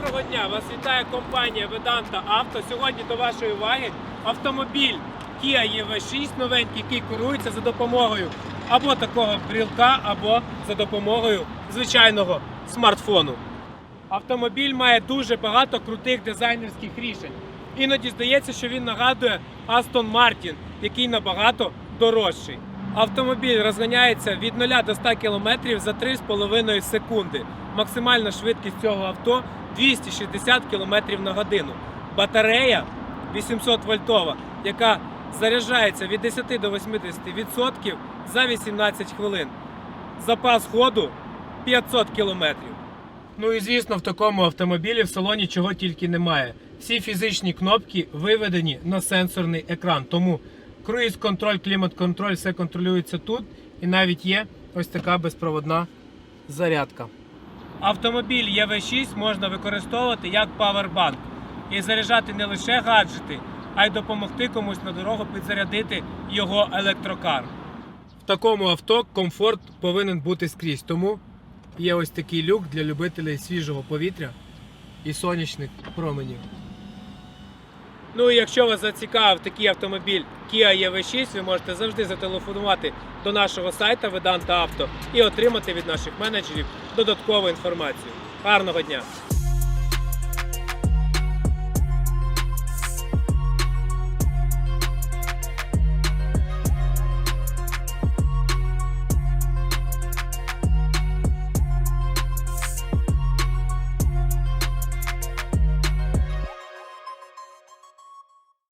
дня! Вас вітає компанія Vedanta Auto. Сьогодні до вашої уваги автомобіль Kia EV6 новенький, який керується за допомогою або такого брілка, або за допомогою звичайного смартфону. Автомобіль має дуже багато крутих дизайнерських рішень. Іноді здається, що він нагадує Aston Martin, який набагато дорожчий. Автомобіль розганяється від 0 до 100 км за 3,5 секунди. Максимальна швидкість цього авто 260 км на годину. Батарея 800 вольтова, яка заряджається від 10 до 80% за 18 хвилин. Запас ходу 500 кілометрів. Ну і звісно, в такому автомобілі в салоні чого тільки немає. Всі фізичні кнопки виведені на сенсорний екран. Тому круїз контроль, клімат контроль, все контролюється тут. І навіть є ось така безпроводна зарядка. Автомобіль EV6 можна використовувати як павербанк і заряджати не лише гаджети, а й допомогти комусь на дорогу підзарядити його електрокар. В такому авто комфорт повинен бути скрізь. Тому є ось такий люк для любителей свіжого повітря і сонячних променів. Ну і якщо вас зацікавив такий автомобіль Kia EV6, ви можете завжди зателефонувати до нашого сайту Vedanta Auto і отримати від наших менеджерів додаткову інформацію. Гарного дня!